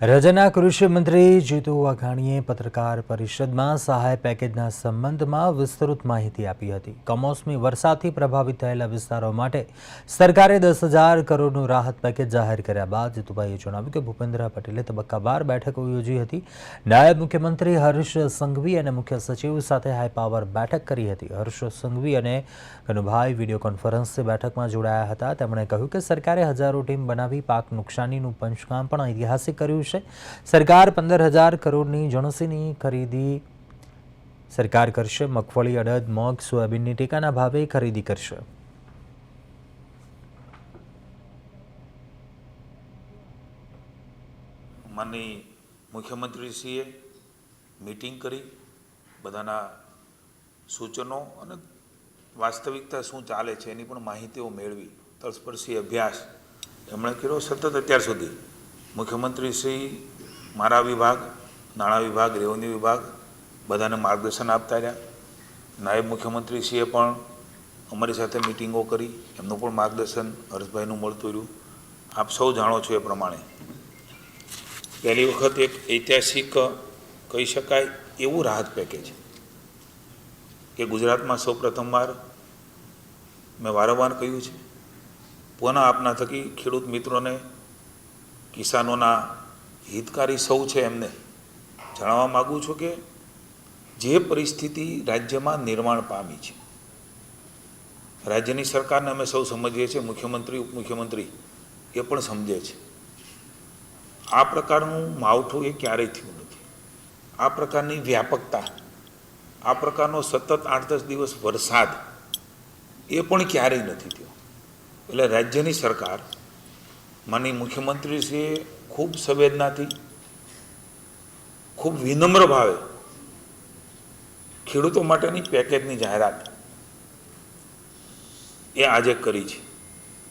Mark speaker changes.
Speaker 1: રાજ્યના કૃષિ મંત્રી જીતુ વાઘાણીએ પત્રકાર પરિષદમાં સહાય પેકેજના સંબંધમાં વિસ્તૃત માહિતી આપી હતી. કમોસમી વરસાદથી પ્રભાવિત થયેલા વિસ્તારો માટે સરકારે દસ હજાર કરોડનું રાહત પેકેજ જાહેર કર્યા બાદ જીતુભાઈએ જણાવ્યું કે ભૂપેન્દ્ર પટેલે તબક્કાવાર બેઠકો યોજી હતી. નાયબ મુખ્યમંત્રી હર્ષ સંઘવી અને મુખ્ય સચિવ સાથે હાઈ પાવર બેઠક કરી હતી. હર્ષ સંઘવી અને કનુભાઈ વીડિયો કોન્ફરન્સથી બેઠકમાં જોડાયા હતા. તેમણે કહ્યું કે સરકારે હજારો ટીમ બનાવી પાક નુકસાનીનું પંચકામ પણ ઐતિહાસિક કર્યું છે. સરકાર પંદર હજાર કરોડની જણસીની ખરીદી સરકાર કરશે. મગફળી, અડદ, મગ, સોયાબીનની ટેકાના ભાવે ખરીદી કરશે.
Speaker 2: માનની મુખ્યમંત્રીશ્રીએ મિટિંગ કરી. બધાના સૂચનો અને વાસ્તવિકતા શું ચાલે છે એની પણ માહિતીઓ મેળવી. તળસ્પર્શી અભ્યાસ એમણે કર્યો સતત અત્યાર સુધી. મુખ્યમંત્રીશ્રી મારા વિભાગ, નાણાં વિભાગ, રેવન્યુ વિભાગ બધાને માર્ગદર્શન આપતા રહ્યા. નાયબ મુખ્યમંત્રીશ્રીએ પણ અમારી સાથે મિટિંગો કરી. એમનું પણ માર્ગદર્શન હર્ષભાઈનું મળતું રહ્યું. આપ સૌ જાણો છો એ પ્રમાણે. પહેલી વખત એક ઐતિહાસિક કહી શકાય એવું રાહત પેકેજ કે ગુજરાતમાં સૌ પ્રથમવાર મેં વારંવાર કહ્યું છે. પુનઃ આપના થકી ખેડૂત મિત્રોને કિસાનોના હિતકારી સૌ છે એમને. જણાવવા માગું છું કે જે પરિસ્થિતિ રાજ્યમાં નિર્માણ પામી છે. રાજ્યની સરકારને અમે સૌ સમજીએ છીએ, મુખ્યમંત્રી, ઉપમુખ્યમંત્રી, એ પણ સમજે છે. આ પ્રકારનું માવઠું એ ક્યારેય થયું નથી. આ પ્રકારની વ્યાપકતા, આ પ્રકારનો સતત આઠ દસ દિવસ વરસાદ એ પણ ક્યારેય નથી થયો. એટલે રાજ્યની સરકાર માની મુખ્યમંત્રીશ્રીએ ખૂબ સંવેદનાથી, ખૂબ વિનમ્ર ભાવે ખેડૂતો માટેની પેકેજની જાહેરાત એ આજે કરી છે.